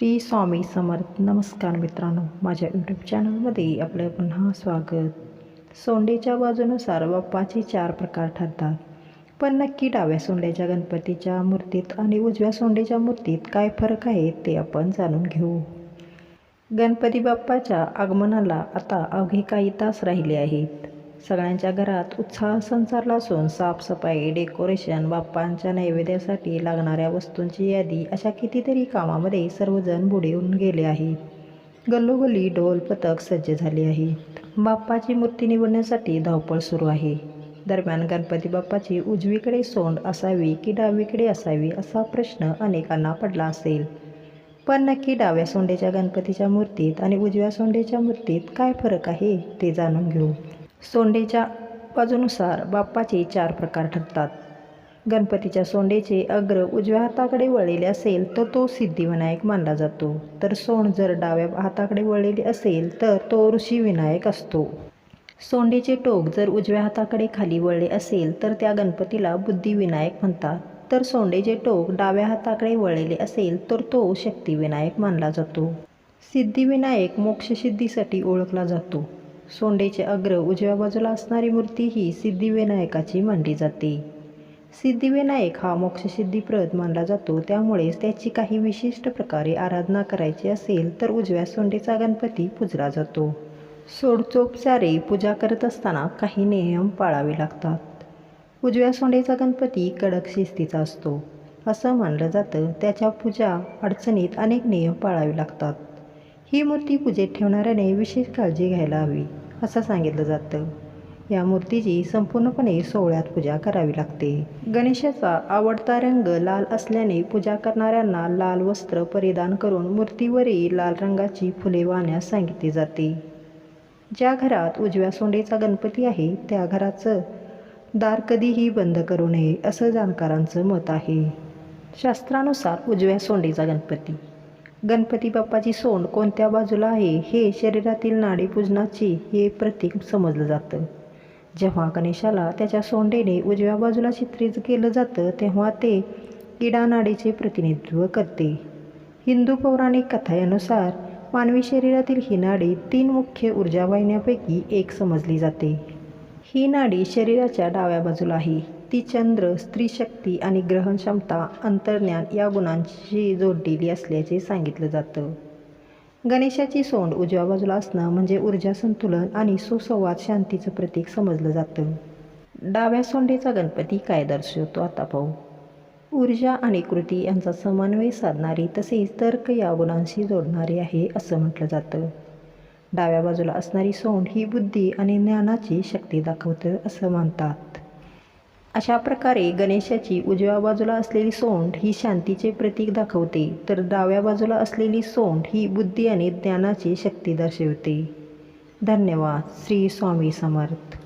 श्री स्वामी समर्थ. नमस्कार मित्रांनो माझ्या यूट्यूब चॅनलमध्ये आपलं पुन्हा स्वागत. सोंडेच्या बाजूनुसार बाप्पाचे चार प्रकार ठरतात. पण नक्की डाव्या सोंडेच्या गणपतीच्या मूर्तीत आणि उजव्या सोंडेच्या मूर्तीत काय फरक आहे ते आपण जाणून घेऊ. गणपती बाप्पाच्या आगमनाला आता अवघे काही तास राहिले आहेत. सगळ्यांच्या घरात उत्साह संचारला असून साफसफाई डेकोरेशन बाप्पांच्या नैवेद्यासाठी लागणाऱ्या वस्तूंची यादी अशा कितीतरी कामामध्ये सर्वजण बुडून गेले आहे. गल्लोगल्ली ढोल पथक सज्ज झाले आहे. बाप्पाची मूर्ती निवडण्यासाठी धावपळ सुरू आहे. दरम्यान गणपती बाप्पाची उजवीकडे सोंड असावी की डावीकडे असावी असा प्रश्न अनेकांना पडला असेल. पण नक्की डाव्या सोंडेच्या गणपतीच्या मूर्तीत आणि उजव्या सोंडेच्या मूर्तीत काय फरक आहे ते जाणून घेऊ. सोंडेच्या बाजूनुसार बाप्पाचे चार प्रकार ठरतात. गणपतीच्या सोंडेचे अग्र उजव्या हाताकडे वळलेले असेल तर तो सिद्धिविनायक मानला जातो. तर सोंड जर डाव्या हाताकडे वळलेली असेल तर तो ऋषीविनायक असतो. सोंडेचे टोक जर उजव्या हाताकडे खाली वळले असेल तर त्या गणपतीला बुद्धिविनायक म्हणतात. तर सोंडेचे टोक डाव्या हाताकडे वळलेले असेल तर तो शक्तिविनायक मानला जातो. सिद्धिविनायक मोक्षसिद्धीसाठी ओळखला जातो. सोंडेचे अग्र उजव्या बाजूला असणारी मूर्ती ही सिद्धिविनायकाची मानली जाते. सिद्धिविनायक हा मोक्षसिद्धीप्रद मानला जातो त्यामुळेच त्याची काही विशिष्ट प्रकारे आराधना करायची असेल तर उजव्या सोंडेचा गणपती पूजला जातो. सोडचोपचारे पूजा करत असताना काही नियम पाळावे लागतात. उजव्या सोंडेचा गणपती कडक शिस्तीचा असतो. असं मानलं जातं त्याच्या पूजा अडचणीत अनेक नियम पाळावे लागतात. ही मूर्ती पूजेत ठेवणाऱ्याने विशेष काळजी घ्यायला हवी. असं सांगितलं जातं. या मूर्तीची संपूर्णपणे सोहळ्यात पूजा करावी लागते. गणेशाचा आवडता रंग लाल असल्याने पूजा करणाऱ्यांना लाल वस्त्र परिधान करून मूर्तीवरही लाल रंगाची फुले वाहण्यास सांगितली जाते. ज्या घरात उजव्या सोंडेचा गणपती आहे त्या घराचं दार कधीही बंद करू नये असं जाणकारांचं मत आहे. शास्त्रानुसार उजव्या सोंडेचा गणपती. गणपती बाप्पाची सोंड कोणत्या बाजूला आहे हे शरीरातील नाडीपूजनाची हे प्रतीक समजलं जातं. जेव्हा गणेशाला त्याच्या सोंडेने उजव्या बाजूला चित्रित केलं जातं तेव्हा ते इडा नाडीचे प्रतिनिधित्व करते. हिंदू पौराणिक कथायानुसार मानवी शरीरातील ही नाडी तीन मुख्य ऊर्जावाहिन्यापैकी एक समजली जाते. ही नाडी शरीराच्या डाव्या बाजूला आहे. ती चंद्र स्त्री शक्ती आणि ग्रहण क्षमता अंतर्ज्ञान या गुणांशी जोडलेली असल्याचे सांगितलं जातं. गणेशाची सोंड उजव्या बाजूला असणं म्हणजे ऊर्जा संतुलन आणि सुसंवाद शांतीचं प्रतीक समजलं जातं. डाव्या सोंडेचा गणपती काय दर्शवतो आता पाहू. ऊर्जा आणि कृती यांचा समन्वय साधणारी तसेच तर्क या गुणांशी जोडणारी आहे असं म्हटलं जातं. डाव्या बाजूला असणारी सोंड ही बुद्धी आणि ज्ञानाची शक्ती दाखवतं असं मानतात. अशा प्रकारे गणेशाची उजव्या बाजूला असलेली सोंड ही शांतीचे प्रतीक दाखवते तर डाव्या बाजूला असलेली सोंड ही बुद्धी आणि ज्ञानाची शक्ती दर्शवते. धन्यवाद. श्री स्वामी समर्थ.